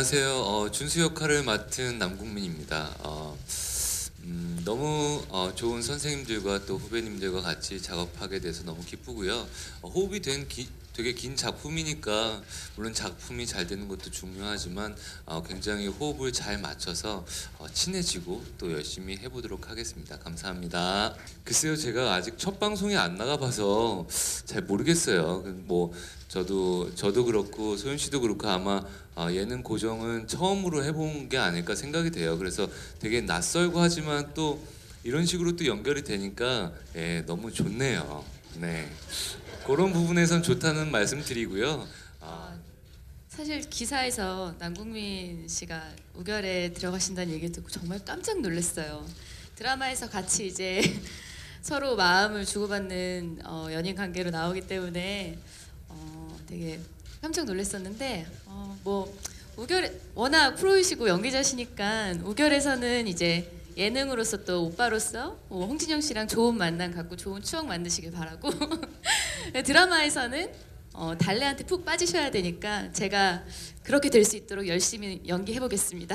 안녕하세요. 어, 준수 역할을 맡은 남국민입니다. 어, 음, 너무 어, 좋은 선생님들과 또 후배님들과 같이 작업하게 돼서 너무 기쁘고요. 어, 호흡이 된 기- 되게 긴 작품이니까 물론 작품이 잘 되는 것도 중요하지만 어, 굉장히 호흡을 잘 맞춰서 어, 친해지고 또 열심히 해보도록 하겠습니다. 감사합니다. 글쎄요, 제가 아직 첫 방송에 안 나가봐서 잘 모르겠어요. 그뭐 저도 저도 그렇고 소연 씨도 그렇고 아마 아, 예능 고정은 처음으로 해본 게 아닐까 생각이 돼요. 그래서 되게 낯설고 하지만 또 이런 식으로 또 연결이 되니까 예, 너무 좋네요. 네. 그런 부분에선 좋다는 말씀 드리고요. 아, 사실 기사에서 남궁민 씨가 우결에 들어가신다는 얘기 듣고 정말 깜짝 놀랐어요. 드라마에서 같이 이제 서로 마음을 주고받는 어, 연인 관계로 나오기 때문에 어, 되게 깜짝 놀랐었는데 어, 뭐 우결 워낙 프로이시고 연기자시니까 우결에서는 이제 예능으로서 또 오빠로서 뭐 홍진영 씨랑 좋은 만남 갖고 좋은 추억 만드시길 바라고 드라마에서는 어, 달래한테 푹 빠지셔야 되니까 제가 그렇게 될 수 있도록 열심히 연기해 보겠습니다.